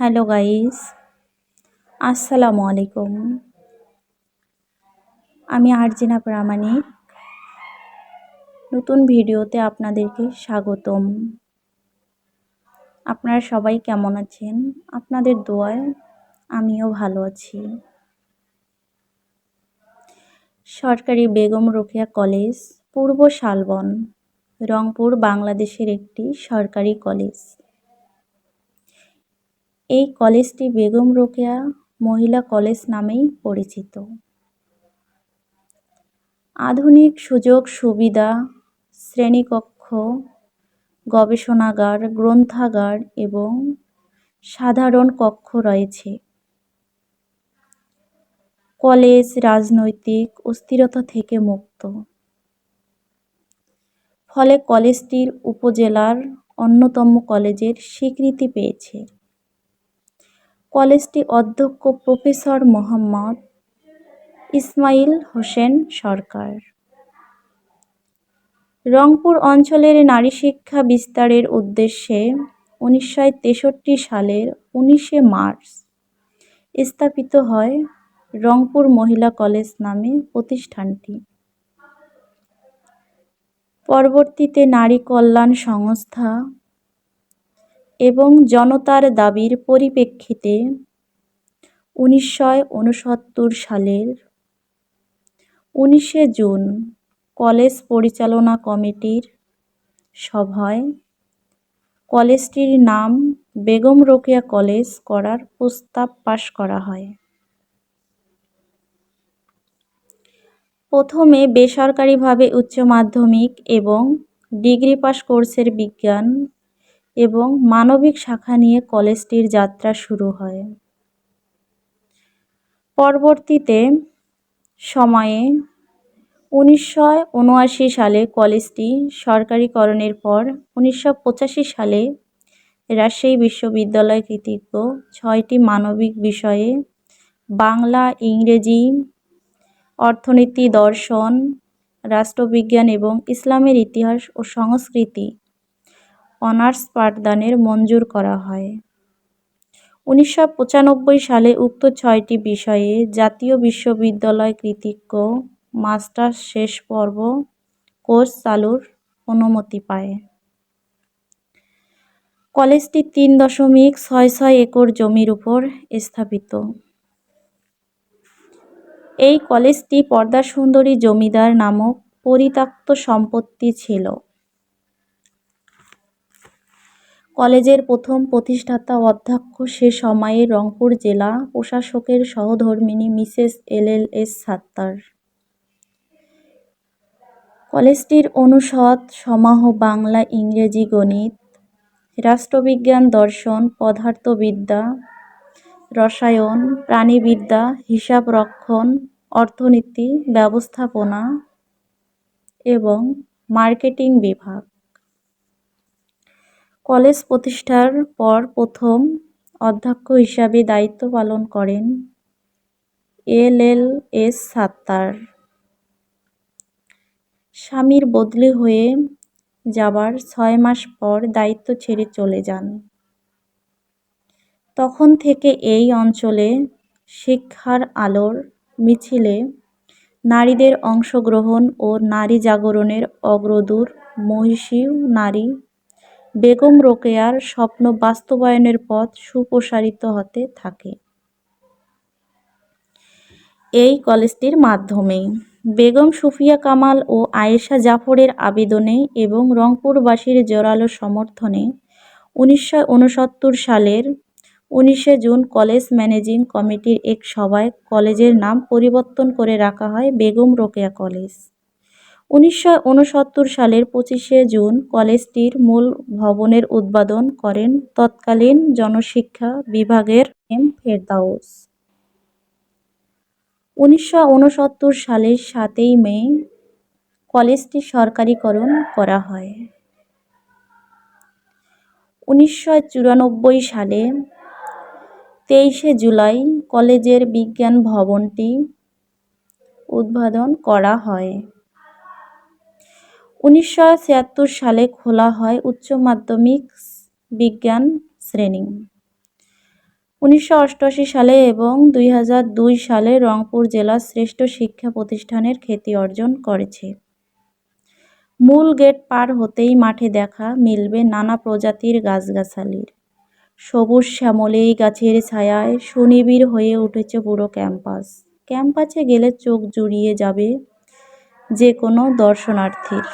Hello guys, আসসালামু আলাইকুম। আমি আরজিনা প্রামাণিক। নতুন ভিডিওতে আপনাদেরকে স্বাগতম। আপনারা সবাই কেমন আছেন? আপনাদের দোয়ায় আমিও ভালো আছি। সরকারি বেগম রোকেয়া কলেজ, পূর্ব শালবন, রংপুর, বাংলাদেশের একটি সরকারি কলেজ। এই কলেজটি বেগম রোকেয়া মহিলা কলেজ নামেই পরিচিত। আধুনিক সুযোগ, সুবিধা, শ্রেণীকক্ষ, গবেষণাগার, গ্রন্থাগার এবং সাধারণ কক্ষ রয়েছে। কলেজ রাজনৈতিক অস্থিরতা থেকে মুক্ত। ফলে কলেজটির উপজেলার অন্যতম কলেজের স্বীকৃতি পেয়েছে। কলেজটি অধ্যক্ষ প্রফেসর মোহাম্মদ ইসমাইল হোসেন সরকার। রংপুর অঞ্চলের নারী শিক্ষা বিস্তারের উদ্দেশ্যে উনিশশো তেষট্টি সালের উনিশে মার্চ স্থাপিত হয় রংপুর মহিলা কলেজ নামে প্রতিষ্ঠানটি। পরবর্তীতে নারী কল্যাণ সংস্থা এবং জনতার দাবির পরিপ্রেক্ষিতে উনিশশো উনসত্তর সালের উনিশে জুন কলেজ পরিচালনা কমিটির সভায় কলেজটির নাম বেগম রোকেয়া কলেজ করার প্রস্তাব পাশ করা হয়। প্রথমে বেসরকারিভাবে উচ্চ মাধ্যমিক এবং ডিগ্রি পাস কোর্সের বিজ্ঞান এবং মানবিক শাখা নিয়ে কলেজটির যাত্রা শুরু হয়। পরবর্তীতে সময়ে উনিশশো উনআশি সালে কলেজটি সরকারিকরণের পর উনিশশো পঁচাশি সালে রাজশাহী বিশ্ববিদ্যালয় কৃতিত্ব ছয়টি মানবিক বিষয়ে বাংলা, ইংরেজি, অর্থনীতি, দর্শন, রাষ্ট্রবিজ্ঞান এবং ইসলামের ইতিহাস ও সংস্কৃতি অনার্স পাঠদানের মঞ্জুর করা হয়। উনিশশো পঁচানব্বই সালে উক্ত ছয়টি বিষয়ে জাতীয় বিশ্ববিদ্যালয় কৃতিক্ব মাস্টার্স শেষ পর্ব কোর্স চালুর অনুমতি পায়। কলেজটি তিন দশমিক ছয় ছয় একর জমির উপর স্থাপিত। এই কলেজটি পর্দা সুন্দরী জমিদার নামক পরিত্যক্ত সম্পত্তি ছিল। কলেজের প্রথম প্রতিষ্ঠাতা অধ্যক্ষ সে সময়ে রংপুর জেলা প্রশাসকের সহধর্মিণী Mrs L L S Sattar. কলেজটির অনুষদ সমাহ বাংলা ইংরেজি গণিত, রাষ্ট্রবিজ্ঞান দর্শন, পদার্থবিদ্যা, রসায়ন, প্রাণীবিদ্যা, হিসাব রক্ষণ, অর্থনীতি, ব্যবস্থাপনা এবং মার্কেটিং বিভাগ। কলেজ প্রতিষ্ঠার পর প্রথম অধ্যক্ষ হিসাবে দায়িত্ব পালন করেন এল এল এস সাত্তার। স্বামীর বদলি হয়ে যাবার ছয় মাস পর দায়িত্ব ছেড়ে চলে যান। তখন থেকে এই অঞ্চলে শিক্ষার আলোর মিছিলে নারীদের অংশগ্রহণ ও নারী জাগরণের অগ্রদূর মহিষী নারী বেগম রোকেয়ার স্বপ্ন বাস্তবায়নের পথ সুপ্রসারিত হতে থাকে। এই কলেজটির মাধ্যমে বেগম সুফিয়া কামাল ও আয়েশা জাফরের আবেদনে এবং রংপুরবাসীর জোরালো সমর্থনে উনিশশো উনসত্তর সালের উনিশে জুন কলেজ ম্যানেজিং কমিটির এক সভায় কলেজের নাম পরিবর্তন করে রাখা হয় বেগম রোকেয়া কলেজ। উনিশশো ঊনসত্তর সালের পঁচিশে জুন কলেজটির মূল ভবনের উদ্বোধন করেন তৎকালীন জনশিক্ষা বিভাগের এম ফেরদাউস। উনিশশো ঊনসত্তর সালের সাতই মে কলেজটি সরকারিকরণ করা হয়। উনিশশো চুরানব্বই সালে তেইশে জুলাই কলেজের বিজ্ঞান ভবনটি উদ্বোধন করা হয়। উনিশশো ছিয়াত্তর সালে খোলা হয় উচ্চ মাধ্যমিক বিজ্ঞান শ্রেণি। উনিশশো অষ্টআশি সালে এবং দুই হাজার দুই সালে রংপুর জেলা শ্রেষ্ঠ শিক্ষা প্রতিষ্ঠানের খ্যাতি অর্জন করেছে। মূল গেট পার হতেই মাঠে দেখা মিলবে নানা প্রজাতির গাছগাছালির। সবুজ শ্যামলেই গাছের ছায়ায় সুনিবিড় হয়ে উঠেছে পুরো ক্যাম্পাস। ক্যাম্পাসে গেলে চোখ জুড়িয়ে যাবে যে কোনো দর্শনার্থীর।